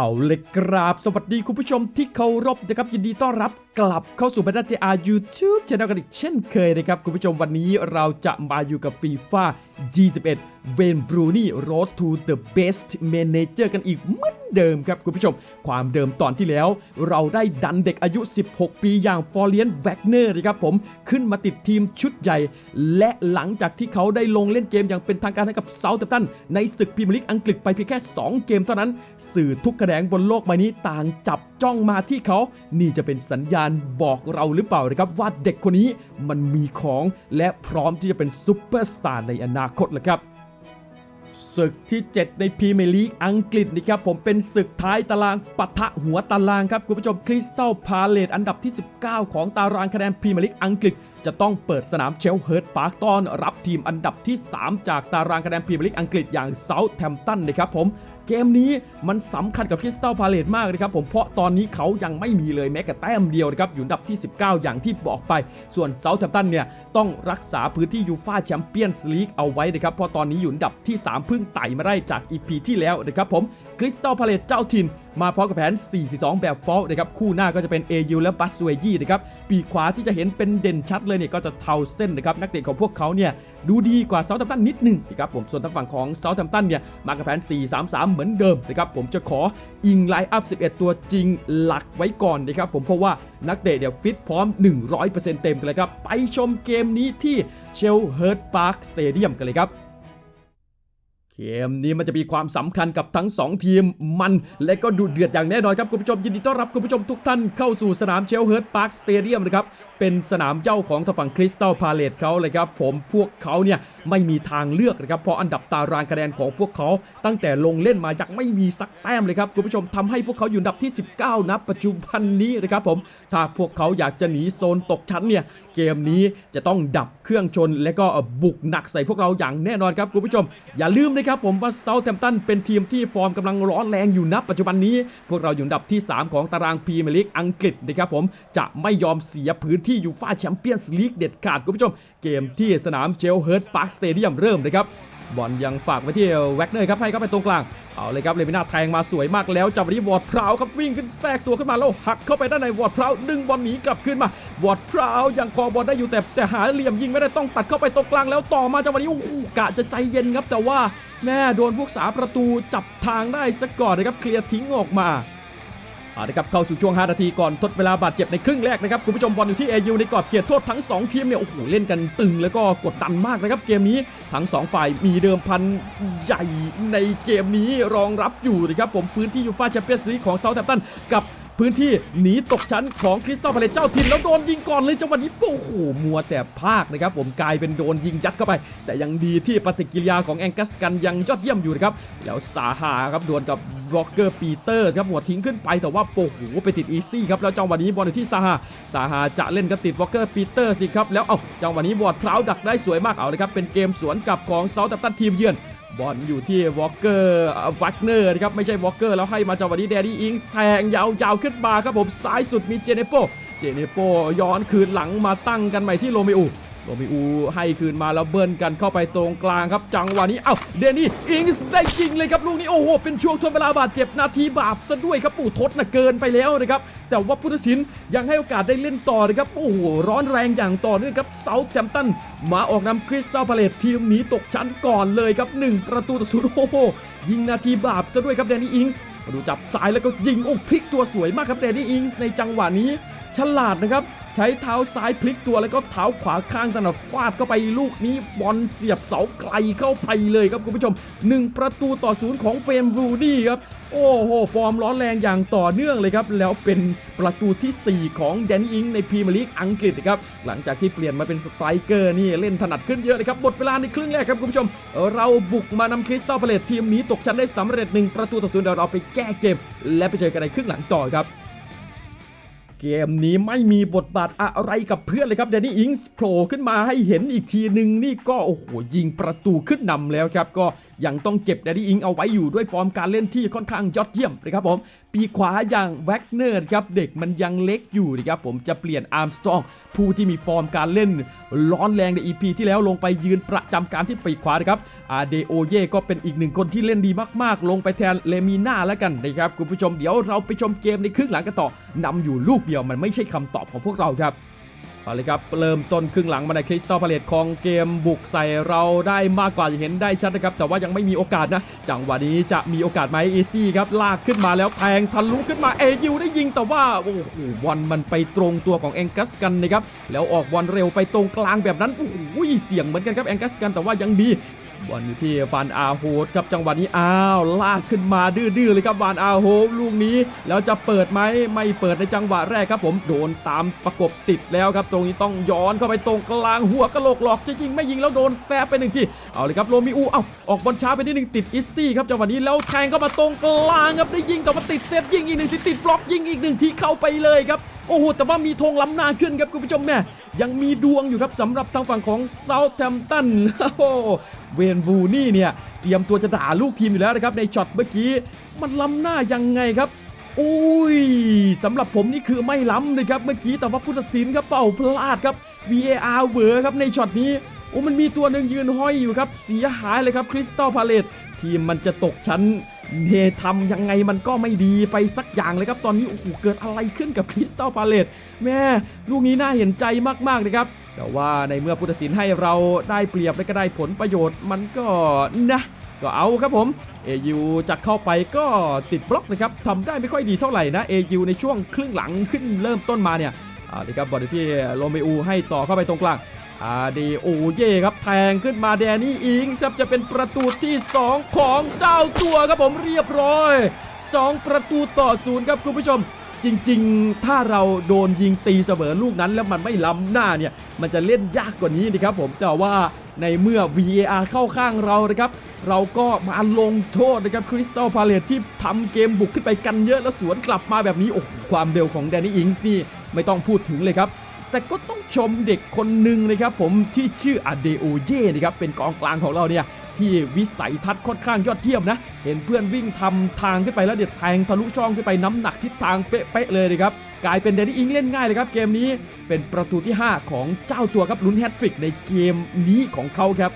เอาเลยครับ สวัสดีคุณผู้ชมที่เคารพนะครับยินดีต้อนรับ กลับเข้าสู่บรรดา JR YouTube Channel กันอีกเช่นเคยนะครับ คุณผู้ชมวันนี้เราจะมาอยู่กับ FIFA G11 เวนบรูนี่ Road to the Best Manager กันอีกเหมือนเดิมครับคุณผู้ชม ความเดิมตอนที่แล้ว เราได้ดันเด็กอายุ 16 ปีอย่างฟอร์เลียนแวกเนอร์นะครับผมขึ้นมาติดทีมชุดใหญ่ และหลังจากที่เขาได้ลงเล่นเกมอย่างเป็นทางการให้กับเซาท์แ m ตัน ในศึกพรีเมียร์ลีกอังกฤษไปเพียงแค่ 2 เกมเท่านั้น สื่อทุกแขนงบนโลกใบนี้ต่างจับจ้องมาที่เขา นี่จะเป็นสัญญาณบอกเราหรือเปล่านะครับว่าเด็กคนนี้มันมีของและพร้อมที่จะเป็นซูเปอร์สตาร์ในอนาคตเลยครับศึกที่ 7 ในพรีเมียร์ลีกอังกฤษนะครับผมเป็นศึกท้ายตารางปะทะหัวตารางครับ คุณผู้ชมคริสตัลพาเลตอันดับที่ 19 ของตารางคะแนนพรีเมียร์ลีกอังกฤษ จะต้องเปิดสนามเชลเฮิร์ตพาร์คต้อนรับทีมอันดับที่ 3 จากตารางคะแนนพรีเมียร์ลีกอังกฤษอย่างเซาท์แ m มป์ตันนะครับผม เกมนี้มันสำคัญกับคริสตัลพาเลตมากนะครับผมเพราะตอนนี้เขายังไม่มีเลยแม้แต่แต้มเดียวนะครับอยู่อันดับที่ 19 อย่างที่บอกไป ส่วนเซาท์แทมตันเนี่ยต้องรักษาพื้นที่ยูฟาแชมเปี้ยนส์ลีกเอาไว้นะครับเพราะตอนนี้อยู่อันดับที่ 3 เพิ่งไต่มาได้จาก EP ที่แล้วนะครับผม คริสตัลพาเลตเจ้าถิ่น มาพร้อมกับแผน 4-4-2 แบบฟอลนะครับคู่หน้าก็จะเป็น AU และบัสเวยี่นะครับปีขวาที่จะเห็นเป็นเด่นชัดเลยเนี่ยก็จะเทาเส้นนะครับนักเตะของพวกเขาเนี่ยดูดีกว่าเซาท์แ m มตันนิดหนึงนะครับผมส่วนทางฝั่งของเซาท์แ m มตันเนี่ยมากับแผน 4-3-3 เหมือนเดิมนะครับผมจะขออิงไลน์อัพ 11 ตัวจริงหลักไว้ก่อนนะครับผมเพราะว่านักเตะเนี่ยวฟิตพร้อม 100%เต็มกันเลยครับไปชมเกมนี้ที่เชลเฮิร์ตพาร์คสเตเดียมกันเลยครับ เกมนี้มันจะมีความสำคัญกับทั้ง 2 ทีมมันและก็ดูเดือดอย่างแน่นอนครับคุณผู้ชมยินดีต้อนรับคุณผู้ชมทุกท่านเข้าสู่สนามเชลเฮิร์ตพาร์คสเตเดียมนะครับ เป็นสนามเจ้าของทางฝั่งคริสตัลพาเลตเขาเลยครับผมพวกเขาเนี่ยไม่มีทางเลือกนะครับเพราะอันดับตารางคะแนนของพวกเขาตั้งแต่ลงเล่นมายังไม่มีสักแต้มเลยครับคุณผู้ชมทำให้พวกเขาอยู่อันดับที่ 19นับปัจจุบันนี้นะครับผมถ้าพวกเขาอยากจะหนีโซนตกชั้นเนี่ยเกมนี้จะต้องดับเครื่องชน และก็บุกหนักใส่พวกเราอย่างแน่นอนครับคุณผู้ชม อย่าลืมนะครับผมว่าเซาท์แ m มตันเป็นทีมที่ฟอร์มกำลังร้อนแรงอยู่นับปัจจุบันนี้ พวกเราอยู่อันดับที่ 3 ของตารางพรีเมียร์ลีกอังกฤษนะครับผมจะไม่ยอมเสียพื้นที่ยูฟ่าแชมเปี้ยนส์ลีกเด็ดขาดคุณผู้ชม เกมที่สนามเชลเฮิร์ตพาร์คสเตเดียมเริ่มนะครับบอลยังฝากไว้ที่แว็กเนอร์ครับให้เข้าไปตรงกลาง เอาเลยครับเลมินาแทงมาสวยมากแล้วจังหวะนี้วอร์ดพราวครับวิ่งขึ้นแทรกตัวขึ้นมาแล้วหักเข้าไปด้านในวอร์ดพราวดึงบอลหนีกลับขึ้นมาวอร์ดพราวยังคอบอลได้อยู่แต่แต่หาเหลี่ยมยิงไม่ได้ต้องตัดเข้าไปตรงกลางแล้วต่อมาจังหวะนี้โอ้โหกะจะใจเย็นครับแต่ว่าแม่โดนพวกสาประตูจับทางได้ซะก่อนนะครับเคลียร์ทิ้งออกมา เอาละครับเข้าสู่ช่วง 5 นาทีก่อนทดเวลาบาดเจ็บในครึ่งแรกนะครับคุณผู้ชมบอลอยู่ที่เอยูในกรอบเขตโทษทั้ง 2 ทีมเนี่ยโอ้โหเล่นกันตึงแล้วก็กดดันมากนะครับเกมนี้ทั้ง 2 ฝ่ายมีเดิมพันใหญ่ในเกมนี้รองรับอยู่นะครับผมพื้นที่ยูฟ่าแชมเปี้ยนส์ลีกของเซาท์แทมตันกับ พื้นที่หนีตกชั้นของคริสตัลพาเลตเจ้าถิ่นแล้วโดนยิงก่อนเลยจังหวะนี้โอ้โหมัวแต่พลากนะครับผมกลายเป็นโดนยิงยัดเข้าไป แต่ยังดีที่ปฏิกิริยาของแองกัสกันยังยอดเยี่ยมอยู่นะครับแล้วสาหาครับดวลกับวอลเกอร์ปีเตอร์ครับหัวทิ้งขึ้นไปแต่ว่าโอ้โหไปติดอีซี่ครับแล้วจังหวะนี้บอลอยู่ที่ซาฮาซาฮาจะเล่นก็ติดวอลเกอร์ปีเตอร์สิครับแล้วเอ้าจังหวะนี้วอร์ดพราดักได้สวยมากเอาเลยครับเป็นเกมสวนกลับของเซาท์แ m มตันทีมเยือน บอลอยู่ที่วอลเกอร์วักเนอร์นะครับไม่ใช่วอลเกอร์แล้วให้มาจังหวะนี้แดดดี้อิงส์แทงยาวๆขึ้นมาครับผมซ้ายสุดมีเจเนโป เจเนโปย้อนคืนหลังมาตั้งกันใหม่ที่โรเมโอ โรมโอให้คืนมาแล้วเบิ้ลกันเข้าไปตรงกลางครับ จังหวะนี้ เอ้าเดนี่อิงส์ได้จริงเลยครับลูกนี้โอ้โหเป็นช่วงทดเวลาบาดเจ็บนาทีบาปซะด้วยครับปู่ทศน่ะเกินไปแล้วนะครับแต่ว่าพุทธศิลป์ยังให้โอกาสได้เล่นต่อนะครับโอ้โหร้อนแรงอย่างต่อเนื่องครับเซาท์แ m มตันมาออกนำคริสตัลพาเลตทีมหนีตกชั้นก่อนเลยครับหนึ่งประตูต่อศูนย์โอ้โหยิงนาทีบาปซะด้วยครับแดนี่อิงส์มาดูจับสายแล้วก็ยิงโอ้พลิกตัวสวยมากครับแดนนี่อิงส์ในจังหวะนี้ฉลาดนะครับ ใช้เท้าซ้ายพลิกตัวแล้วก็เท้าขวาข้างถนัดฟาดเข้าไปลูกนี้บอลเสียบเสาไกลเข้าไปเลยครับคุณผู้ชม 1 ประตูต่อศูนย์ของเฟรมรูดี้ครับโอ้โห ฟอร์มร้อนแรงอย่างต่อเนื่องเลยครับ แล้วเป็นประตูทีสี่4 ของแดนอิงในพรีเมียร์ลีกอังกฤษครับ หลังจากที่เปลี่ยนมาเป็นสไตรเกอร์นี่เล่นถนัดขึ้นเยอะเลยครับหมดเวลาในครึ่งแรกครับคุณผู้ชม เราบุกมานำคริสตัลพาเลตทีมนี้ตกชั้นได้สำเร็จหนึ่งประตูต่อศูนย์เดี๋ยวเราไปแก้เกม และไปเจอกันในครึ่งหลังต่อครับ เกมนี้ไม่มีบทบาทอะไรกับเพื่อนเลยครับแดนนี่อิงส์โผล่ขึ้นมาให้เห็นอีกทีหนึ่งนี่ก็โอ้โหยิงประตูขึ้นนำแล้วครับก็ ยังต้องเก็บแดดดี้อิงเอาไว้อยู่ด้วยฟอร์มการเล่นที่ค่อนข้างยอดเยี่ยมนะครับผม ปีขวาอย่างแวกเนอร์ครับเด็กมันยังเล็กอยู่นะครับผมจะเปลี่ยนอาร์มสตรองผู้ที่มีฟอร์มการเล่น ร้อนแรงใน EP ที่แล้วลงไปยืนประจำการที่ปีกขวานะครับอาเดโอเย่ก็เป็นอีกหนึ่งคนที่เล่นดีมากๆ ลงไปแทนเลมีน่าแล้วกันนะครับคุณผู้ชมเดี๋ยวเราไปชมเกมในครึ่งหลังกันต่อนำอยู่ลูกเดียวมันไม่ใช่คำตอบของพวกเราครับ เอาเลยครับ เริ่มต้นครึ่งหลังมาในคริสตัลพาเลตของเกมบุกใส่เราได้มากกว่าจะเห็นได้ชัดนะครับ แต่ว่ายังไม่มีโอกาสนะ จังหวะนี้จะมีโอกาสไหมอีซี่ครับ ลากขึ้นมาแล้วแทงทะลุขึ้นมาเอยูได้ยิงแต่ว่า โอ้โหบอลมันไปตรงตัวของแองกัสกันนะครับ แล้วออกบอลเร็วไปตรงกลางแบบนั้นโอ้โหเสี่ยงเหมือนกันครับแองกัสกันแต่ว่ายังดี บอลอยู่ที่ฟานอาโฮดครับจังหวะนี้อ้าวลากขึ้นมาดื้อๆเลยครับฟานอาโฮดลูกนี้แล้วจะเปิดไหมไม่เปิดในจังหวะแรกครับผมโดนตามประกบติดแล้วครับตรงนี้ต้องย้อนเข้าไปตรงกลางหัวกระโหลกหลอกจะยิงไม่ยิงแล้วโดนแซบไปหนึ่งทีเอาเลยครับโรมิอูเอาออกบอลช้าไปนิดนึงติดอิสตี้ครับจังหวะนี้แล้วแทงเข้ามาตรงกลางครับได้ยิงแต่ว่าติดเซฟยิงอีกหนึ่งทีติดบล็อกยิงอีกหนึ่งทีเข้าไปเลยครับ โอ้โห แต่ว่ามีธงล้ำหน้าขึ้นครับคุณผู้ชมแม่ยังมีดวงอยู่ครับสำหรับทางฝั่งของเซาท์แ m มป์ตันโอ้โหเวนบูนี่เนี่ยเตรียมตัวจะด่าลูกทีมอยู่แล้วนะครับในช็อตเมื่อกี้มันล้ำหน้ายังไงครับอุ้ยสำหรับผมนี่คือไม่ล้ำเลยครับเมื่อกี้แต่ว่าผู้ตัดสินครับเป่าพลาดครับ VAR เวอร์ครับในช็อตนี้โอ้มันมีตัวหนึ่งยืนห้อยอยู่ครับเสียหายเลยครับคริสตัลพาเลตทีมมันจะตกชั้น เนทำยังไงมันก็ไม่ดีไปสักอย่างเลยครับตอนนี้โอ้โหเกิดอะไรขึ้นกับคริสตัลพาเลตแม่ลูกนี้น่าเห็นใจมากๆเลยครับแต่ว่าในเมื่อผู้ตัดสินให้เราได้เปรียบและก็ได้ผลประโยชน์มันก็นะก็เอาครับผม AU จะเข้าไปก็ติดบล็อกนะครับทำได้ไม่ค่อยดีเท่าไหร่นะ AU ในช่วงครึ่งหลังขึ้นเริ่มต้นมาเนี่ยอ่าดีครับบอลที่โรเมอูให้ต่อเข้าไปตรงกลาง อาดีโอเย่ครับแทงขึ้นมาแดนนี่อิงซับจะเป็นประตูที่ 2 ของเจ้าตัวครับผมเรียบร้อย 2 ประตูต่อศูนย์ครับคุณผู้ชมจริงๆ ถ้าเราโดนยิงตีเสมอลูกนั้น แล้วมันไม่ล้ำหน้าเนี่ย มันจะเล่นยากกว่านี้นะครับผม แต่ว่าในเมื่อ VAR เข้าข้างเรานะครับ เราก็มาลงโทษนะครับคริสตัลพาเลตที่ทำเกมบุกขึ้นไปกันเยอะแล้วสวนกลับมาแบบนี้ โอ้โหความเร็วของแดนนี่อิงส์นี่ ไม่ต้องพูดถึงเลยครับ แต่ก็ต้องชมเด็กคนหนึ่งนะครับผมที่ชื่ออเดโอเย่นะครับเป็นกองกลางของเราเนี่ยที่วิสัยทัศน์ค่อนข้างยอดเยี่ยมนะ เห็นเพื่อนวิ่งทำทางขึ้นไปแล้วเด็ดแทงทะลุช่องขึ้นไปน้ำหนักทิศทางเป๊ะๆเลยนะครับกลายเป็นเดนนี่อิงเล่นง่ายเลยครับเกมนี้เป็นประตูที่ 5 ของเจ้าตัวครับลุ้นแฮตทริกในเกมนี้ของเขาครับ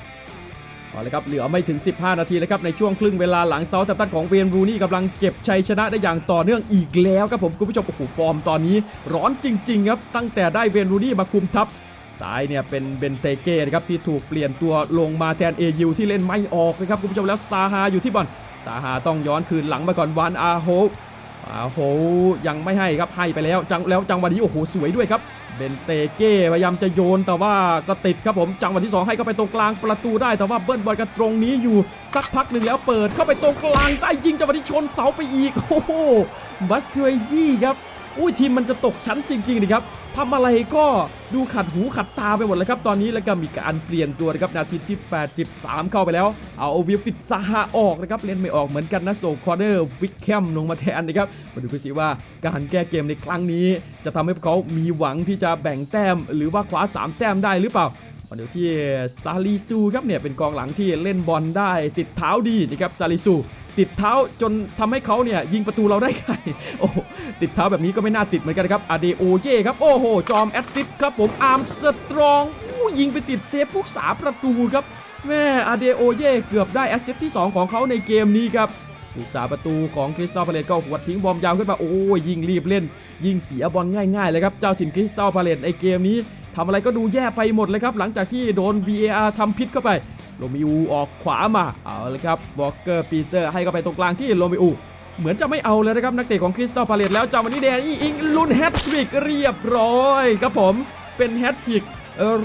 เอาละครับเหลือไม่ถึง 15 นาทีแล้วครับในช่วงครึ่งเวลาหลังเซาท์แตมป์ตันของเวนรูนี่กำลังเก็บชัยชนะได้อย่างต่อเนื่องอีกแล้วครับผมคุณผู้ชมโอ้โหฟอร์มตอนนี้ ร้อนจริงๆครับตั้งแต่ได้เวนรูนี่มาคุมทัพซ้ายเนี่ยเป็นเบนเตเก้นะครับที่ถูกเปลี่ยนตัวลงมาแทน AU ที่เล่นไม่ออกนะครับคุณผู้ชมแล้วซาฮาอยู่ที่บอลซาฮาต้องย้อนคืนหลังมาก่อนวานอาโฮอาโฮยังไม่ให้ครับให้ไปแล้วจังแล้วจังหวะนี้โอ้โหสวยด้วยครับ เบนเตเก้พยายามจะโยนแต่ว่าก็ติดครับผมจังหวะที่ 2 ให้เข้าไปตรงกลางประตูได้แต่ว่าเบิ้ลบอลกันตรงนี้อยู่สักพักหนึ่งแล้วเปิดเข้าไปตรงกลางได้ยิงจังหวะที่ชนเสาไปอีกโอ้โหบัสเซยยี่ครับ อุ้ยทีมมันจะตกชั้นจริงๆนะครับทำอะไรก็ดูขัดหูขัดตาไปหมดเลยครับ ตอนนี้แล้วก็มีการเปลี่ยนตัวนะครับนาทีที่ 83 เข้าไปแล้ว เอาโอวิฟิตซาฮาออกนะครับเล่นไม่ออกเหมือนกันนะโซคอร์เนอร์วิกแคมลงมาแทนนะครับมาดูกันสิว่าการแก้เกมในครั้งนี้ จะทำให้พวกเขามีหวังที่จะแบ่งแต้ม หรือว่าคว้า 3 แต้มได้หรือเปล่ามาดูที่ซาลิซูครับเนี่ยเป็นกองหลังที่เล่นบอลได้ติดเท้าดีนะครับซาลิซู ติดเท้าจนทำให้เขาเนี่ยยิงประตูเราได้ไงโอ้ติดเท้าแบบนี้ก็ไม่น่าติดเหมือนกันนะครับอาเดโอเย่ครับโอ้โหจอมแอสซิสต์ครับผมอาร์มสตรองยิงไปติดเซฟผู้สาประตูครับแม่อาเดโอเย่เกือบได้แอสซิสต์ที่ 2 ของเขาในเกมนี้ครับผู้สาประตูของคริสตัลพาเลตก็หัวดทิ้งบอมยาวขึ้นมาโอ้ยยิงรีบเล่น ยิงเสียบอลง่ายๆเลยครับเจ้าถิ่นคริสตัลพาเลตในเกมนี้ ทำอะไรก็ดูแย่ไปหมดเลยครับหลังจากที่โดน VAR ทำพิษเข้าไปโรมิอูออกขวามาเอาเลยครับวอลเกอร์ปีเตอร์ให้เข้าไปตรงกลางที่โรมิอูเหมือนจะไม่เอาเลยนะครับนักเตะของคริสตัลพาเลตแล้วจาวันนี้แดนอิงลุนแฮตทริกเรียบร้อยครับผมเป็นแฮตทริก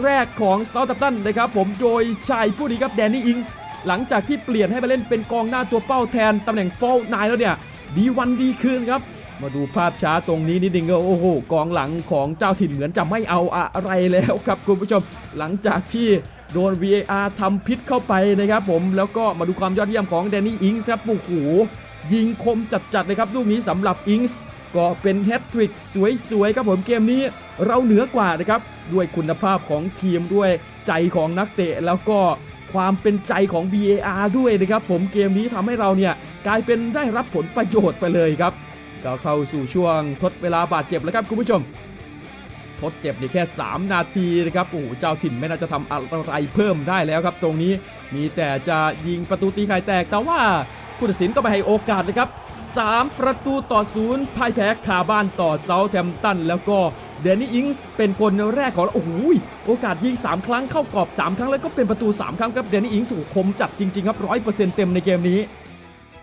แรกของเซาท์แ m มป์ตันนะครับผมโดยชายผู้นี้ครับแดนนี่อิงส์หลังจากที่เปลี่ยนให้มาเล่นเป็นกองหน้าตัวเป้าแทนตำแหน่งโฟอลนายแล้วเนี่ยดีวันดีคืนครับ มาดูภาพช้าตรงนี้นิดนึงก็โอ้โหกองหลังของเจ้าถิ่นเหมือนจะไม่เอาอะไรแล้วครับคุณผู้ชม หลังจากที่โดน VAR ทำพิษเข้าไปนะครับผมแล้วก็มาดูความยอดเยี่ยมของแดนนี่อิงส์ครับโอ้โหยิงคมจัดๆเลยครับลูกนี้สำหรับอิงส์ก็เป็นแฮตทริกสวยๆครับผมเกมนี้เราเหนือกว่านะครับด้วยคุณภาพของทีมด้วยใจของนักเตะแล้วก็ความเป็นใจของ VAR ด้วยนะครับผมเกมนี้ทำให้เราเนี่ยกลายเป็นได้รับผลประโยชน์ไปเลยครับ ก็เข้าสู่ช่วงทดเวลาบาดเจ็บแล้วครับคุณผู้ชม ทดเจ็บนี่แค่ 3 นาทีนะครับโอ้โหเจ้าถิ่นไม่น่าจะทำอะไรเพิ่มได้แล้วครับ ตรงนี้มีแต่จะยิงประตูตีไข่แตกแต่ว่าผู้ตัดสินก็ไปให้โอกาสเลยครับ 3 ประตูต่อศูนย์พ่ายแพ้คาบ้านต่อเซาแทมตัน แล้วก็เดนนี่อิงส์เป็นคนแรกของโอ้โหโอกาสยิง 3 ครั้งเข้ากรอบ 3 ครั้งแล้วก็เป็นประตู 3 ครั้งครับเดนนี่อิงส์โอ้โหคมจัดจริงๆครับร้อยเปอร์เซ็นต์เต็มในเกมนี้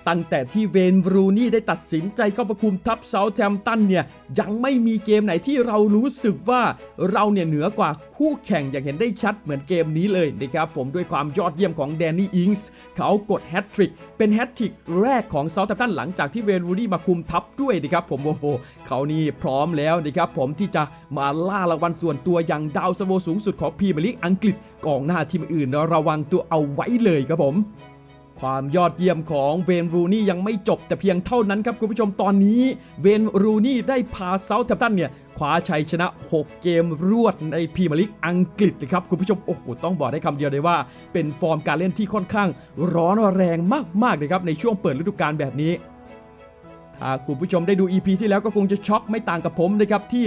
ตั้งแต่ที่เวนบรูนี่ได้ตัดสินใจเข้าประคุมทัพเซาแทมตันเนี่ยยังไม่มีเกมไหนที่เรารู้สึกว่าเราเนี่ยเหนือกว่าคู่แข่งอย่างเห็นได้ชัดเหมือนเกมนี้เลยนะครับผมด้วยความยอดเยี่ยมของแดนนี่อิงส์เขากดแฮตทริกเป็นแฮตทริกแรกของเซาแทมตันหลังจากที่เวนบรูนี่มาคุมทัพด้วยนะครับผมโอ้โหเขานี่พร้อมแล้วนะครับผมที่จะมาล่ารางวัลส่วนตัวอย่างดาวซันโวสูงสุดของพรีเมียร์ลีกอังกฤษกองหน้าทีมอื่นระวังตัวเอาไว้เลยครับผม ความยอดเยี่ยมของเวนรูนี่ยังไม่จบแต่เพียงเท่านั้นครับคุณผู้ชมตอนนี้ เวนรูนี่ได้พาเซาท์แทมตันเนี่ยคว้าชัยชนะ 6 เกมรวดในพรีเมียร์ลีกอังกฤษเลยครับคุณผู้ชมโอ้โหต้องบอกได้คำเดียวเลยว่า เป็นฟอร์มการเล่นที่ค่อนข้างร้อนแรงมากๆเลยครับในช่วงเปิดฤดูกาลแบบนี้ คุณผู้ชมได้ดู EP ที่แล้วก็คงจะช็อกไม่ต่างกับผมนะครับ ที่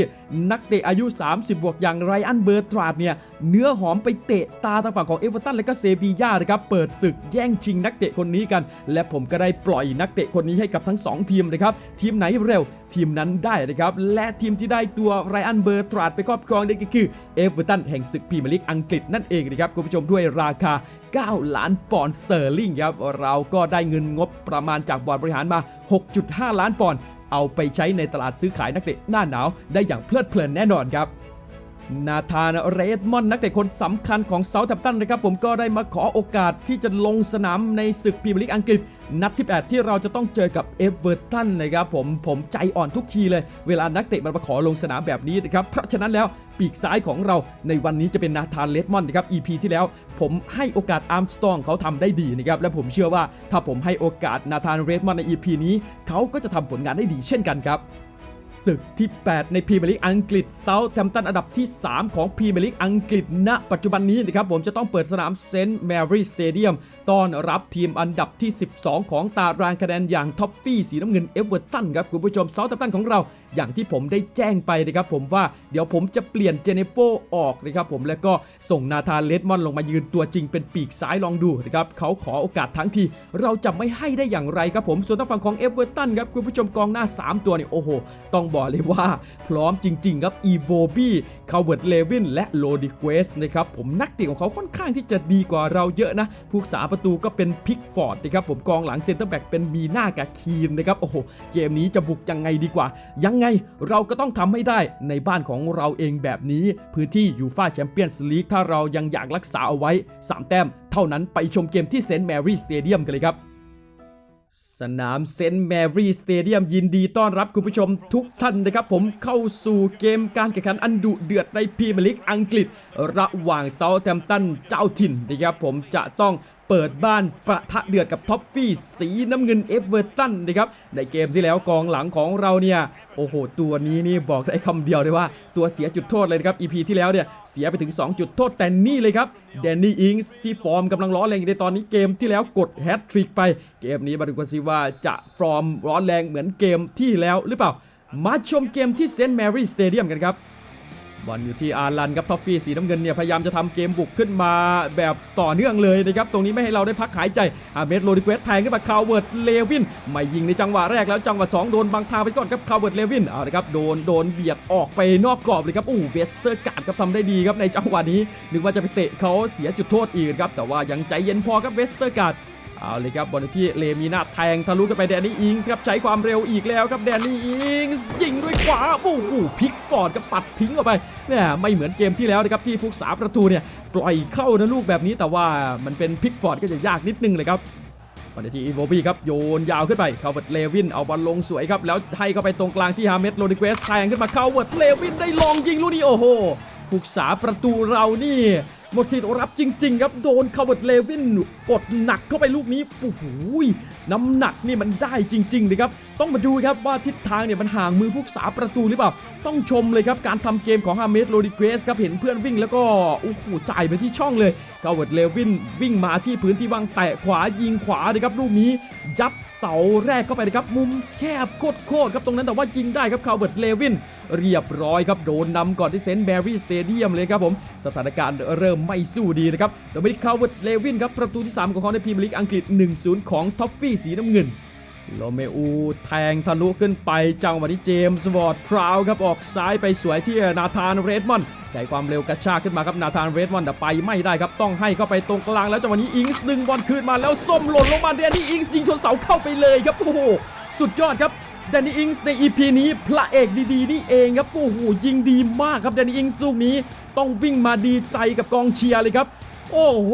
นักเตะอายุ 30 บวกอย่างไรอันเบอร์ตราดเนี่ย เนื้อหอมไปเตะตาทางฝั่งของเอเวอร์ตันและก็เซบีย่านะครับ เปิดศึกแย่งชิงนักเตะคนนี้กัน และผมก็ได้ปล่อยนักเตะคนนี้ให้กับทั้ง 2 ทีมนะครับ ทีมไหนเร็วทีมนั้นได้นะครับ และทีมที่ได้ตัวไรอันเบอร์ตราดไปครอบครองได้ก็คือเอเวอร์ตันแห่งศึกพรีเมียร์ลีกอังกฤษนั่นเองนะครับคุณผู้ชมด้วยราคา 9 ล้านปอนด์สเตอร์ลิงครับเราก็ได้เงินงบประมาณจากบอร์ดบริหารมา 6.5 ล้านปอนด์เอาไปใช้ในตลาดซื้อขายนักเตะหน้าหนาวได้อย่างเพลิดเพลินแน่นอนครับ นาธานเรดมอนด์นักเตะคนสำคัญของเซาท์แ m ม t ตันนะครับผมก็ได้มาขอโอกาสที่จะลงสนามในศึกพรีเมียร์ลีกอังกฤษ นัดที่ 8 ที่เราจะต้องเจอกับเอเวอร์ตันนะครับผมผมใจอ่อนทุกทีเลย เวลานักเตะมันมาขอลงสนามแบบนี้นะครับเพราะฉะนั้นแล้วปีกซ้ายของเราในวันนี้จะเป็นนาธานเลดมอนด์นะครับ EP ที่แล้ว ผมให้โอกาสอาร์มสตองเขาทำได้ดีนะครับและผมเชื่อว่าถ้าผมให้โอกาสนาธานเรดมอนด์ใน EP นี้เขาก็จะทำผลงานได้ดีเช่นกันครับ ศึกที่ 8 ในพรีเมียร์ลีกอังกฤษเซาท์แทมป์ตันอันดับที่ 3 ของพรีเมียร์ลีกอังกฤษณปัจจุบันนี้นะครับผมจะต้องเปิดสนามเซนต์แมรี่สเตเดียมต้อนรับทีมอันดับที่ 12 ของตารางคะแนนอย่างท็อปฟี่สีน้ำเงินเอเวอร์ตันครับคุณผู้ชมเซาท์แทมป์ตันของเรา อย่างที่ผมได้แจ้งไปนะครับผมว่าเดี๋ยวผมจะเปลี่ยนเจเนโปออกนะครับผมแล้วก็ส่งนาธานเลดมอนลงมายืนตัวจริงเป็นปีกซ้ายลองดูนะครับเขาขอโอกาสทั้งที เราจะไม่ให้ได้อย่างไรครับผมส่วนทางฝั่งของเอเวอร์ตันครับคุณผู้ชมกองหน้า 3 ตัวนี่โอ้โห ต้องบอกเลยว่า พร้อมจริง ๆ ครับอีโวบี้คาเวิร์ดเลวินและโลดิเกสนะครับผมนักเตะของเขาค่อนข้างที่จะดีกว่าเราเยอะนะผู้รักษาประตูก็เป็นพิกฟอร์ดนะครับผมกองหลังเซนเตอร์แบ็กเป็นมีหน้ากับคีนนะครับโอ้โหเกมนี้จะบุกยังไงดีกว่า ยังไงเราก็ต้องทำให้ได้ในบ้านของเราเองแบบนี้ พื้นที่ยูฟาแชมเปี้ยนส์ลีกถ้าเรายังอยากรักษาเอาไว้ 3 แต้ม เท่านั้นไปชมเกมที่เซนต์แมรี่สเตเดียมกันเลยครับสนามเซนต์แมรี่สเตเดียมยินดีต้อนรับคุณผู้ชมทุกท่านนะครับ ผมเข้าสู่เกมการแข่งขันอันดุเดือดในพรีเมียร์ลีกอังกฤษ ระหว่างเซาท์แ m ม t ตันเจ้าถิ่นนะครับผมจะต้อง เปิดบ้านประทะเดือดกับท็อปฟี่สีน้ำเงินเอเวอร์ตันนะครับในเกมที่แล้วกองหลังของเราเนี่ยโอ้โห ตัวนี้นี่บอกได้คำเดียวเลยว่า ตัวเสียจุดโทษเลยนะครับ EP ที่แล้วเนี่ยเสียไปถึง 2 จุดโทษแต่นี่เลยครับแดนนี่อิงส์ที่ฟอร์มกำลังร้อนแรงในตอนนี้เกมที่แล้วกดแฮตทริกไป เกมนี้มาดูกันสิว่าจะฟอร์มร้อนแรงเหมือนเกมที่แล้วหรือเปล่า มาชมเกมที่เซนต์แมรี่สเตเดียมกันครับ บอลอยู่ที่อารันครับท็อฟฟี่สีน้ำเงินเนี่ยพยายามจะทำเกมบุกขึ้นมาแบบต่อเนื่องเลยนะครับตรงนี้ไม่ให้เราได้พักหายใจอาเมดโรดิเกสแทงขึ้นมาคาวเวิร์ดเลวินไม่ยิงในจังหวะแรกแล้วจังหวะ2โดนบังทางไปก่อนครับคาวเวิร์ดเลวินเอาละครับโดนโดนเบียดออกไปนอกกรอบเลยครับโอ้เวสเตอร์การ์ดครับทำได้ดีครับในจังหวะนี้นึกว่าจะไปเตะเขาเสียจุดโทษอีกครับแต่ว่ายังใจเย็นพอครับเวสเตอร์การ์ด เอาเลยครับบอลที่เลมีนาแทงทะลุกันไปแดนนี่อิงส์ครับใช้ความเร็วอีกแล้วครับแดนนี่อิงส์ยิงด้วยขวาโอ้โหพลิกฟอร์ดก็ปัดทิ้งออกไปแหม่ยไม่เหมือนเกมที่แล้วนะครับที่ผู้สาประตูเนี่ยปล่อยเข้านะลูกแบบนี้แต่ว่ามันเป็นพลิกฟอร์ดก็จะยากนิดนึงเลยครับบอลที่อีโวบี้ครับโยนยาวขึ้นไปคาเวิร์ดเลวินเอาบอลลงสวยครับแล้วให้เข้าไปตรงกลางที่ฮาเมดโรดิเกสแทงขึ้นมาคาเวิร์ดเลวินได้ลองยิงลูกนี้โอ้โหผู้สาประตูเรานี่ หมดสิทธิ์รับจริง ๆ ครับโดนคาร์เวิร์ดเลวินกดหนักเข้าไปลูกนี้โอ้โหน้ำหนักนี่มันได้จริงๆนะครับต้องมาดูครับว่าทิศทางเนี่ยมันห่างมือผู้สาประตูหรือเปล่า ต้องชมเลยครับ การทำเกมของฮาเมสโรดิเกสครับเห็นเพื่อนวิ่งแล้วก็โอ้โหจ่ายไปที่ช่องเลยคาร์เวิร์ดเลวินวิ่งมาที่พื้นที่ว่างแตะขวายิงขวาเลยครับลูกนี้ยัดเสาแรกเข้าไปนะครับมุมแคบโคตรๆครับตรงนั้นแต่ว่ายิงได้ครับคาร์เวิร์ดเลวินเรียบร้อยครับโดนนำก่อนที่เซนต์แบรี่สเตเดียมเลยครับผม สถานการณ์เริ่มไม่สู้ดีนะครับโดมินิกคาร์เวิร์ดเลวินครับประตูที่ 3 ของเขาในพรีเมียร์ลีกอังกฤษ 1-0 ของท็อฟฟี่สีน้ำเงิน โลเมอูแทงทะลุขึ้นไปจังหวะนี้เจมส์วอร์ดพราวครับออกซ้ายไปสวยที่นาธานเรดมอนด์ใช้ความเร็วกระชากขึ้นมาครับนาธานเรดมอนด์แต่ไปไม่ได้ครับต้องให้เข้าไปตรงกลางแล้วจังหวะนี้อิงส์ดึงบอลคืนมาแล้วส้มหล่นลงมาเดนนี่อิงส์ยิงชนเสาเข้าไปเลยครับโอ้โหสุดยอดครับแดนนี่อิงส์ใน EP นี้พระเอกดีๆนี่เองครับโอ้โหยิงดีมากครับแดนนี่อิงส์ลูกนี้ต้องวิ่งมาดีใจกับกองเชียร์เลยครับ โอ้โห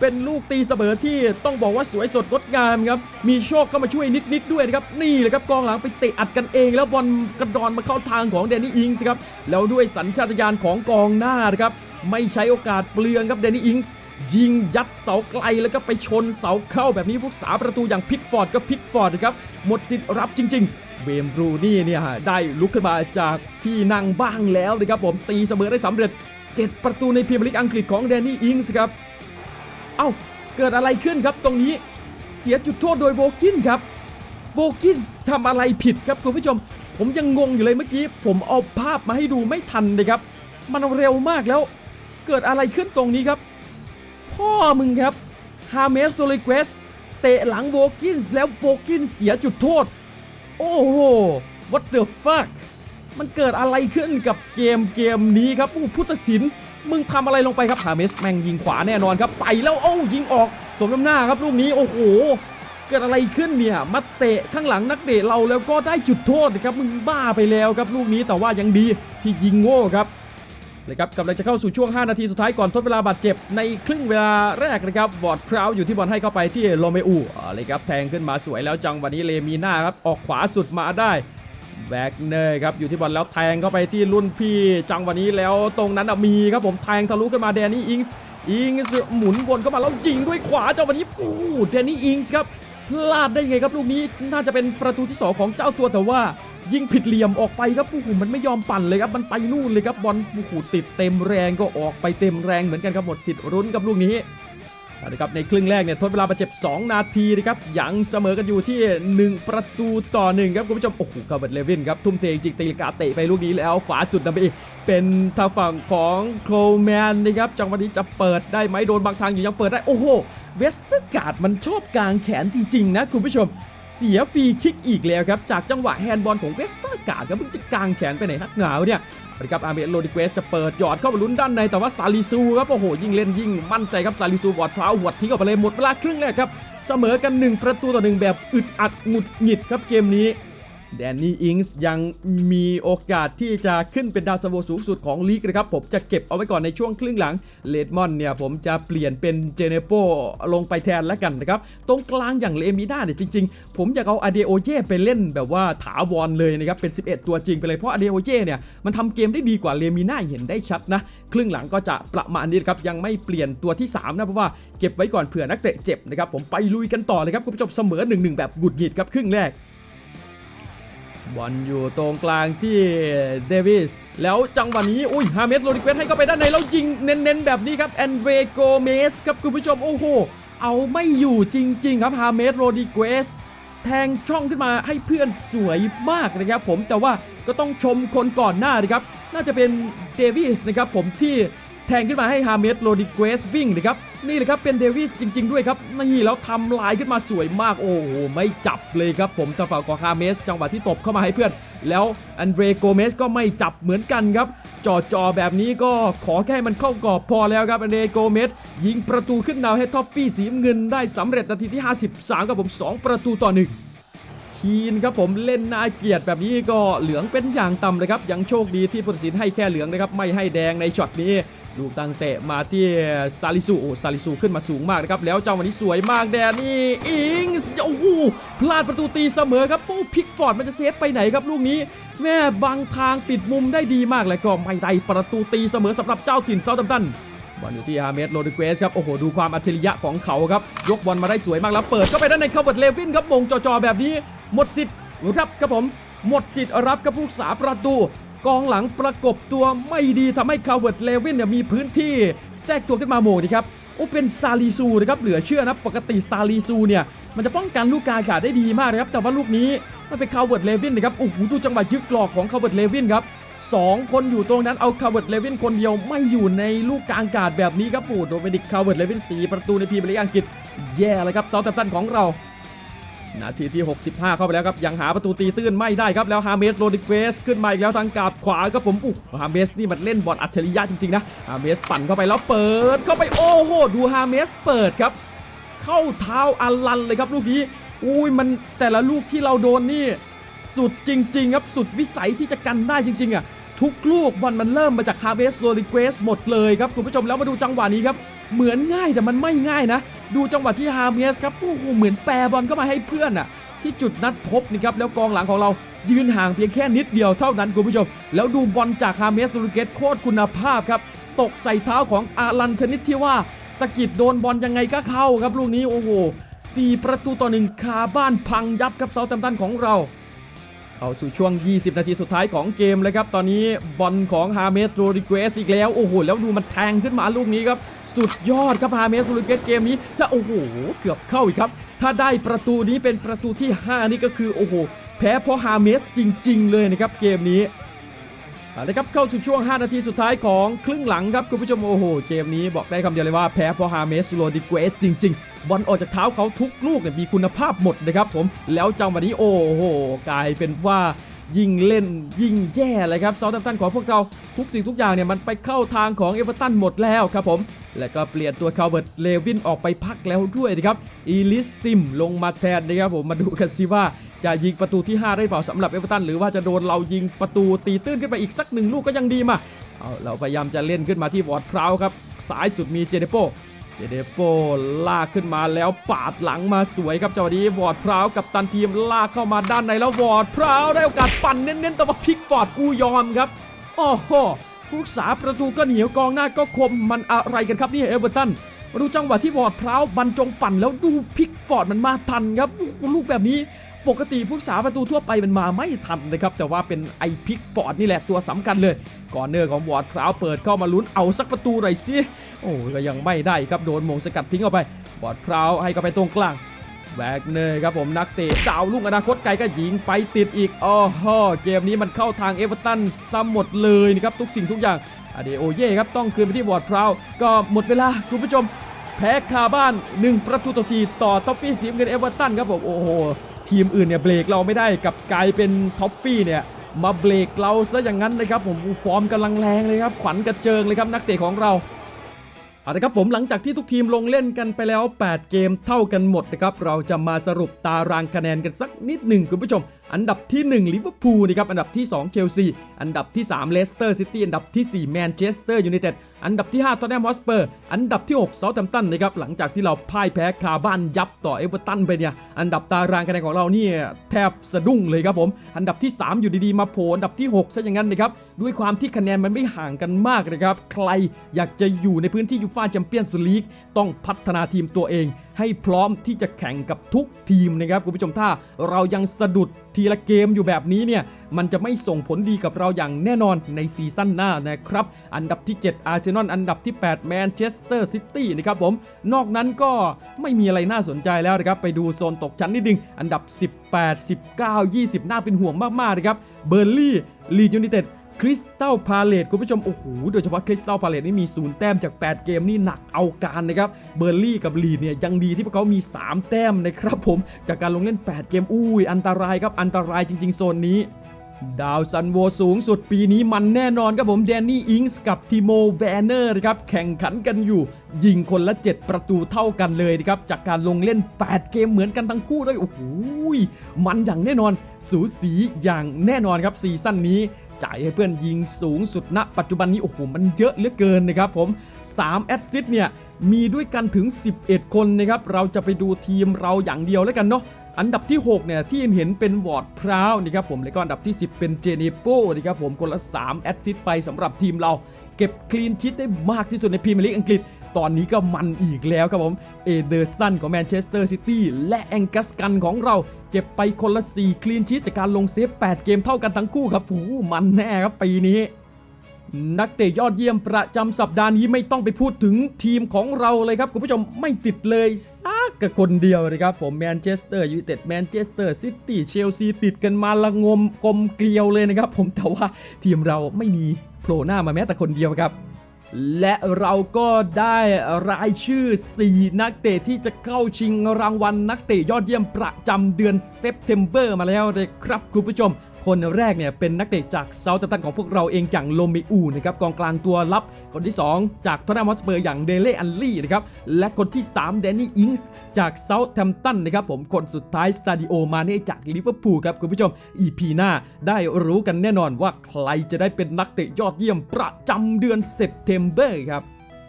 เป็นลูกตีเสมอที่ต้องบอกว่าสวยสดงดงามครับ มีโชคเข้ามาช่วยนิดๆด้วยนะครับ นี่เลยครับกองหลังไปเตะอัดกันเอง แล้วบอลกระดอนมาเข้าทางของแดนนี่อิงส์ครับ แล้วด้วยสัญชาตญาณของกองหน้านะครับ ไม่ใช้โอกาสเปลืองครับแดนนี่อิงส์ยิงยัดเสาไกลแล้วก็ไปชนเสาเข้าแบบนี้พวกสาประตูอย่างพิกฟอร์ดก็พิกฟอร์ดครับ หมดสิทธิ์รับจริง ๆเวมบรูนี่เนี่ยได้ลุกขึ้นมาจากที่นั่งบ้างแล้วนะครับผมตีเสมอได้สำเร็จ 7 ประตูในพรีเมียร์ลีกอังกฤษของแดนนี่อิงส์ครับ เอ้า เกิดอะไรขึ้นครับตรงนี้ เสียจุดโทษโดยโวกินครับ โวกินทำอะไรผิดครับคุณผู้ชม ผมยังงงอยู่เลยเมื่อกี้ ผมเอาภาพมาให้ดูไม่ทันเลยครับ มันเร็วมากแล้ว เกิดอะไรขึ้นตรงนี้ครับ พ่อมึงครับ ฮาเมสโซลิเกสเตะหลังโวกินส์แล้วโวกินเสียจุดโทษ โอ้โห what the fuck มันเกิดอะไรขึ้นกับเกมเกมนี้ครับผู้พุทธศิลป์มึงทำอะไรลงไปครับฮาเมสแม่งยิงขวาแน่นอนครับ ไปแล้วโอ้ยิงออกสมน้ำหน้าครับลูกนี้โอ้โห เกิดอะไรขึ้นเนี่ยมาเตะข้างหลังนักเตะเราแล้วก็ได้จุดโทษนะครับมึงบ้าไปแล้วครับลูกนี้แต่ว่ายังดีที่ยิงโง่ครับเลยครับกำลังจะเข้าสู่ช่วง 5 นาทีสุดท้ายก่อนทดเวลาบาดเจ็บในครึ่งเวลาแรกนะครับบอดพราวอยู่ที่บอลให้เข้าไปที่โรเมอูอ่าเลยครับแทงขึ้นมาสวยแล้วจังวะนี้เลมีน่าครับออกขวาสุดมาได้ แบกเนอร์ครับอยู่ที่บอลแล้วแทงเข้าไปที่รุ่นพี่จังหวะนี้แล้วตรงนั้นมีครับผมแทงทะลุขึ้นมาแดนนี่อิงส์อิงส์หมุนวนเข้ามาแล้วยิงด้วยขวาจังหวะนี้โอ้แดนนี่อิงส์ครับพลาดได้ไงครับลูกนี้น่าจะเป็นประตูที่สองของเจ้าตัวแต่ว่ายิงผิดเหลี่ยมออกไปครับโอ้โหมันไม่ยอมปั่นเลยครับมันไปนู่นเลยครับบอลโอ้โหติดเต็มแรงก็ออกไปเต็มแรงเหมือนกันครับหมดสิทธิ์รุ้นกับลูกนี้ นะครับในครึ่งแรกเนี่ยทดเวลาบาดเจ็บ 2 นาทีนะครับยังเสมอกันอยู่ที่ 1 ประตูต่อ 1 ครับคุณผู้ชม โอ้โหคาร์เบิร์ตเลวินครับ ทุ่มเทจริงตีลกาเตะไปลูกนี้แล้วขวาสุดนะไปเป็นทางฝั่งของโคลแมนนะครับจังหวะนี้จะเปิดได้ไหมโดนบางทางอยู่ยังเปิดได้ โอ้โห เวสเตอร์การ์ดมันชอบกลางแขนจริง ๆ นะคุณผู้ชม เสียฟรีคิกอีกแล้วครับ จากจังหวะแฮนด์บอลของเวสตอร์การ์ดครับเพิ่งจะกางแขนไปไหนนักหนาวเนี่ยนะครับอาร์เมโรดิเกสจะเปิดหยอดเข้าไปลุ้นด้านในแต่ว่าซาลิซูครับโอ้โหยิ่งเล่นยิ่งมั่นใจครับซาลิซูบอดเท้าหัวดทิ้งออกไปเลยหมดเวลาครึ่งแรกครับเสมอกัน 1 ประตูต่อหนึ่งแบบอึดอัดหงุดหงิดครับเกมนี้ แดนนี่อิงส์ยังมีโอกาสที่จะขึ้นเป็นดาวซันโวสูงสุดของลีกนะครับผมจะเก็บเอาไว้ก่อนในช่วงครึ่งหลังเลดมอนเนี่ยผมจะเปลี่ยนเป็นเจเนโปลงไปแทนแล้วกันนะครับ ตรงกลางอย่างเลมิน่าเนี่ยจริง ๆ ผมอยากเอาอเดโอเย่ไปเล่นแบบว่าถาวรเลยนะครับเป็น 11 ตัวจริงไปเลยเพราะอเดโอเย่เนี่ยมันทำเกมได้ดีกว่าเลมิน่าเห็นได้ชัดนะ ครึ่งหลังก็จะประมาณนี้นครับยังไม่เปลี่ยนตัวที่สามนะเพราะว่าเก็บไว้ก่อนเผื่อนักเตะเจ็บนะครับผมไปลุยกันต่อเลยครับคุณผู้ชมเสมอ1-1แบบหงุดหงิดครับครึ่งแรก บอลอยู่ตรงกลางที่เดวิสแล้วจังหวะนี้ อุ้ยฮาเมสโรดิเกสให้เข้าไปด้านใน แล้วยิงเน้นๆแบบนี้ครับแอนเวโกเมสครับคุณผู้ชม โอ้โห เอาไม่อยู่จริง ๆ ครับฮาเมสโรดิเกสแทงช่องขึ้นมาให้เพื่อนสวยมากนะครับผมแต่ว่าก็ต้องชมคนก่อนหน้านะครับ น่าจะเป็นเดวิสนะครับผมที่ แทงขึ้นมาให้ฮาเมสโรดิเกสวิ่งนะครับนี่เลยครับเป็นเดวิสจริง ๆ ด้วยครับนี่แล้วทำลายขึ้นมาสวยมากโอ้โหไม่จับเลยครับผมทางฝั่งของฮาเมสจังหวะที่ตบเข้ามาให้เพื่อน แล้วอันเดรโกเมสก็ไม่จับเหมือนกันครับจอจอๆแบบนี้ก็ขอแค่มันเข้ากรอบพอแล้วครับอันเดรโกเมสยิงประตูขึ้นนำให้ท็อฟฟี่สีเงินได้สำเร็จนาทีที่ 53ครับผมสองประตูต่อหนึ่งคีนครับผมเล่นน่าเกียดแบบนี้ก็เหลืองเป็นอย่างต่ำเลยครับยังโชคดีที่ผู้ตัดสินให้แค่เหลืองนะครับไม่ให้แดงในช็อตนี้ ลูกตั้งเตะมาที่ซาลิซูโอซาลิซูขึ้นมาสูงมากนะครับ แล้วจังหวะนี้สวยมากแดนนี่อิงส์โอ้โหพลาดประตูตีเสมอครับโอ้พิกฟอร์ดมันจะเซฟไปไหนครับลูกนี้ แม่บังทางปิดมุมได้ดีมากเลยก็ไม่ได้ประตูตีเสมอสำหรับเจ้าถิ่นเซาท์แฮมตันบอลอยู่ที่ฮาเมสโรดริเกสครับ โอ้โห ดูความอัจฉริยะของเขาครับ ยกบอลมาได้สวยมากแล้วเปิดเข้าไปด้านในคาร์เวิร์ดเลวินครับมงจอๆแบบนี้ หมดสิทธิ์รับครับผม หมดสิทธิ์รับกับผู้สาประตู กองหลังประกบตัวไม่ดีทำให้คาร์เวิร์ดเลวินเนี่ยมีพื้นที่แทรกตัวขึ้นมาโมงดีครับโอ้เป็นซาลีซูนะครับเหลือเชื่อนะปกติซาลีซูเนี่ยมันจะป้องกันลูกกาอาได้ดีมากนะครับแต่ว่าลูกนี้มันเป็นคาร์เวิร์ดเลวินนะครับโอ้โหดูจังหวะยึกหลอกของคาร์เวิร์ดเลวินครับสองคนอยู่ตรงนั้นเอาคาร์เวิร์ดเลวินคนเดียวไม่อยู่ในลูกกลางกาศแบบนี้ครับโอ้โดมินิกคาร์เวิร์ดเลวินสีประตูในพรีเมียร์ลีกอังกฤษแย่เลยครับเซาท์แฮมป์ตันของเรา นาทีที่ 65 เข้าไปแล้วครับ ยังหาประตูตีตื้นไม่ได้ครับ แล้วฮาเมสโรดิเกสขึ้นมาอีกแล้วทางกาบขวาครับผมอุ๊ยฮาเมสนี่มันเล่นบอลอัจฉริยะจริงๆนะฮาเมสปั่นเข้าไปแล้วเปิดเข้าไปโอ้โหดูฮาเมสเปิดครับ เข้าเท้าอลันเลยครับลูกนี้อุ้ยมันแต่ละลูกที่เราโดนนี่ สุดจริง ๆ ครับสุดวิสัยที่จะกันได้จริง ๆอะทุกลูกบอลมันเริ่มมาจากฮาเวสโรดิเกสหมดเลยครับคุณผู้ชมแล้วมาดูจังหวะนี้ครับเหมือนง่ายแต่มันไม่ง่ายนะ ดูจังหวะที่ฮาเวสครับโอ้โหเหมือนแปรบอลเข้ามาให้เพื่อนอะที่จุดนัดพบนี่ครับแล้วกองหลังของเรายืนห่างเพียงแค่นิดเดียวเท่านั้นคุณผู้ชม แล้วดูบอลจากฮาเมสโรดิเกสโคตรคุณภาพครับ ตกใส่เท้าของอารันชนิดที่ว่าสกิดโดนบอลยังไงก็เข้าครับลูกนี้โอ้โหสี่ประตูต่อหนึ่งคาบ้านพังยับครับเซาแฮมตันของเรา เข้าสู่ช่วง 20 นาทีสุดท้ายของเกมเลยครับ ตอนนี้บอลของฮาเมสโรดิเกสอีกแล้ว โอ้โห แล้วดูมันแทงขึ้นมาลูกนี้ครับ สุดยอดครับฮาเมสโรดิเกสเกมนี้จะโอ้โห เกือบเข้าอีกครับ ถ้าได้ประตูนี้เป็นประตูที่ 5 นี่ก็คือ โอ้โห แพ้เพราะฮาเมสจริง ๆ เลยนะครับเกมนี้ เอาละครับเข้าสู่ช่วง 5 นาทีสุดท้ายของครึ่งหลังครับคุณผู้ชมโอ้โห เกมนี้บอกได้คำเดียวเลยว่าแพ้เพราะฮาเมสโรดิเกสจริง ๆ บอลออกจากเท้าเขาทุกลูกเนี่ยมีคุณภาพหมดนะครับผมแล้วจังหวะนี้โอ้โห กลายเป็นว่า ยิ่งเล่นยิ่งแย่เลยครับเซาท์แฮมป์ตันของพวกเราทุกสิ่งทุกอย่างเนี่ยมันไปเข้าทางของเอเวอร์ตันหมดแล้วครับผม แล้วก็เปลี่ยนตัวคาร์เวิร์ดเลวินออกไปพักแล้วด้วยนะครับอีลิสซิมลงมาแทนนะครับผมมาดูกันสิว่าจะยิงประตูที่ 5 ได้เปล่าสำหรับเอเวอร์ตันหรือว่าจะโดนเรายิงประตูตีตื้นขึ้นไปอีกสักหนึ่งลูกก็ยังดีมาเอาเราพยายามจะเล่นขึ้นมาที่วอร์ดพราวครับสายสุดมีเจเดโป เจเดโปลากขึ้นมาแล้วปาดหลังมาสวยครับจังหวะนี้วอร์ดพร้าวกับตันทีมลากเข้ามาด้านในแล้ววอร์ดพร้าวได้โอกาสปั่นเน้นๆแต่ว่าพลิกฟอร์ดกูยอมครับโอ้โหผู้รักษาประตูก็เหนียวกองหน้าก็คมมันอะไรกันครับนี่เอเวอร์ตันมาดูจังหวะที่วอร์ดพร้าวบรรจงปั่นแล้วดูพิกฟอร์ดมันมาทันครับลูกแบบนี้ ปกติผู้สาประตูทั่วไปมันมาไม่ทันนะครับ แต่ว่าเป็นไอพิกฟอร์ดนี่แหละตัวสำคัญเลย ก่อนเนอร์ของวอร์ดพร้าวเปิดเข้ามาลุ้นเอาสักประตูหน่อยสิโอ้ก็ยังไม่ได้ครับโดนมงสกัดทิ้งออกไปวอร์ดพร้าวให้เข้าไปตรงกลางแบกเนยครับผมนักเตะดาวลูกอนาคตไกลก็ยิงไปติดอีกอ๋อฮอเกมนี้มันเข้าทางเอเวอร์ตันซ้ำหมดเลยนะครับทุกสิ่งทุกอย่างอเดโอเย่ครับต้องคืนไปที่วอร์ดพราวก็หมดเวลาคุณผู้ชม แพ้คาบ้าน 1 ประตูต่อ4ต่อท็อฟฟี่สีเงินเอเวอร์ตันครับผมโอ้โห ทีมอื่นเนี่ยเบรกเราไม่ได้กับกลายเป็นท็อปฟี่เนี่ยมาเบรกเราซะอย่างนั้นนะครับผมฟอร์มกำลังแรงเลยครับขวัญกระเจิงเลยครับนักเตะของเราเอาละครับผมหลังจากที่ทุกทีมลงเล่นกันไปแล้ว 8 เกมเท่ากันหมดนะครับเราจะมาสรุปตารางคะแนนกันสักนิดหนึ่งคุณผู้ชม อันดับที่1ลิเวอร์พูลนะครับอันดับที่2เชลซีอันดับที่3เลสเตอร์ซิตี้อันดับที่4แมนเชสเตอร์ยูไนเต็ดอันดับที่5ทอตแนมฮอสเปอร์อันดับที่6เซาท์แฮมป์ตันนะครับหลังจากที่เราพ่ายแพ้คาบ้านยับต่อเอเวอร์ตันไปเนี่ยอันดับตารางคะแนนของเราเนี่ยแทบสะดุ้งเลยครับผม อันดับที่ 3 อยู่ดีๆมาโผล่อันดับที่6ซะอย่างนั้นนะครับด้วยความที่คะแนนมันไม่ห่างกันมากนะครับใครอยากจะอยู่ในพื้นที่ยูฟ่าแชมเปี้ยนส์ลีกต้องพัฒนาทีมตัวเอง ให้พร้อมที่จะแข่งกับทุกทีมนะครับคุณผู้ชมถ้าเรายังสะดุดทีละเกมอยู่แบบนี้เนี่ยมันจะไม่ส่งผลดีกับเราอย่างแน่นอนในซีซั่นหน้านะครับ อันดับที่ 7 อาร์เซนอลอันดับที่ 8 แมนเชสเตอร์ซิตี้นะครับผมนอกนั้นก็ไม่มีอะไรน่าสนใจแล้วนะครับไปดูโซนตกชั้นนิดนึง อันดับ 18 19 20 น่าเป็นห่วงมากๆนะครับเบอร์ลี่ลีดยูไนเต็ด คริสตัลพาเลตคุณผู้ชม โอ้โห โดยเฉพาะคริสตัลพาเลตนี่มีศูนย์แต้มจาก 8 เกมนี่หนักเอาการนะครับ เบอร์ลี่กับลีดเนี่ยยังดีที่พวกเขามี 3 แต้มนะครับผม จากการลงเล่น 8 เกม อุ้ย อันตรายครับ อันตรายจริง ๆ โซนนี้ ดาวซันโวสูงสุดปีนี้มันแน่นอนครับผมแดนนี่อิงส์กับทีโมแวนเนอร์ครับแข่งขันกันอยู่ ยิงคนละ 7 ประตูเท่ากันเลยนะครับ จากการลงเล่น 8 เกมเหมือนกันทั้งคู่ด้วยโอ้โหมันอย่างแน่นอน สูสีอย่างแน่นอนครับซีซั่นนี้จ่ายให้เพื่อนยิงสูงสุดณปัจจุบันนี้ โอ้โห มันเยอะเหลือเกินนะครับผม3แอสซิสต์เนี่ย มีด้วยกันถึง 11 คนนะครับ เราจะไปดูทีมเราอย่างเดียวแล้วกันเนาะ อันดับที่ 6 เนี่ย ที่เห็นเป็นวอร์ดพราวนะครับผม แล้วก็อันดับที่ 10 เป็นเจเนโปนะครับผม คนละ 3 แอสซิสต์ไปสำหรับทีมเรา เก็บคลีนชิตได้มากที่สุดในพรีเมียร์ลีกอังกฤษ ตอนนี้ก็มันอีกแล้วครับผม เอเดอร์สันของแมนเชสเตอร์ซิตี้และแองกัสกันของเรา เก็บไปคนละ 4 คลีนชิตจากการลงเซฟ 8 เกมเท่ากันทั้งคู่ครับโอ้มันแน่ครับปีนี้ นักเตะยอดเยี่ยมประจำสัปดาห์นี้ไม่ต้องไปพูดถึงทีมของเราเลยครับ คุณผู้ชมไม่ติดเลยสักกับคนเดียวเลยครับ ผมแมนเชสเตอร์ยูไนเต็ดแมนเชสเตอร์ซิตี้เชลซีติดกันมาละงมกลมเกลียวเลยนะครับ ผมแต่ว่าทีมเราไม่มีโผล่หน้ามาแม้แต่คนเดียวครับและเราก็ได้รายชื่อ 4 นักเตะที่จะเข้าชิงรางวัลนักเตะยอดเยี่ยมประจำเดือนเซปเทมเบอร์มาแล้วเลยครับคุณผู้ชม คนแรกเนี่ยเป็นนักเตะจากเซาท์ตันของพวกเราเองอย่างโลเมอูนะครับกองกลางตัวรับ คนที่ 2 จากทอตแนมฮอสเปอร์อย่างเดเล่อันลี่นะครับและคนที่ 3 แดนนี่อิงส์จากเซาท์แ m มตันนะครับผมคนสุดท้ายสตาดิโอมาเน่จากลิเวอร์พูลครับคุณผู้ชม EP หน้าได้รู้กันแน่นอนว่าใครจะได้เป็นนักเตะยอดเยี่ยมประจำเดือนเซปเทมเบอร์ครับ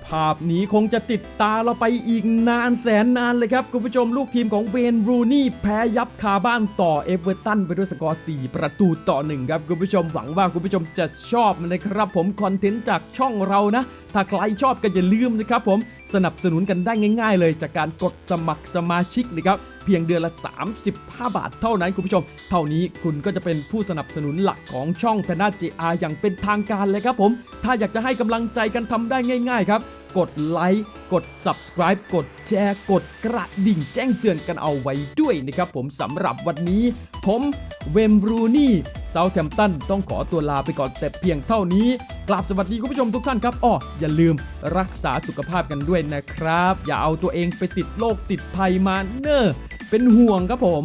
ภาพนี้คงจะติดตาเราไปอีกนานแสนนานเลยครับ คุณผู้ชมลูกทีมของเวนรูนี่แพ้ยับคาบ้านต่อเอเวอร์ตันไปด้วยสกอร์ 4 ประตูต่อ 1 ครับ คุณผู้ชมหวังว่าคุณผู้ชมจะชอบนะครับผมคอนเทนต์จากช่องเรานะ ถ้าใครชอบก็อย่าลืมนะครับผม สนับสนุนกันได้ง่าย ๆ เลยจากการกดสมัครสมาชิกนะครับเพียงเดือนละ 35 บาทเท่านั้นคุณผู้ชม เท่านี้คุณก็จะเป็นผู้สนับสนุนหลักของช่องแพนด้า JR อย่างเป็นทางการเลยครับผม ถ้าอยากจะให้กำลังใจกันทำได้ง่าย ๆ ครับ กดไลค์กด subscribe กดแชร์ กดกระดิ่งแจ้งเตือนกันเอาไว้ด้วยนะครับผมสำหรับวันนี้ ผมเวมรูนี่ เซาท์แทมตันต้องขอตัวลาไปก่อนแต่เพียงเท่านี้กราบสวัสดีคุณผู้ชมทุกท่านครับอ้ออย่าลืมรักษาสุขภาพกันด้วยนะครับ อย่าเอาตัวเองไปติดโรคติดภัยมาเนอเป็นห่วงครับผม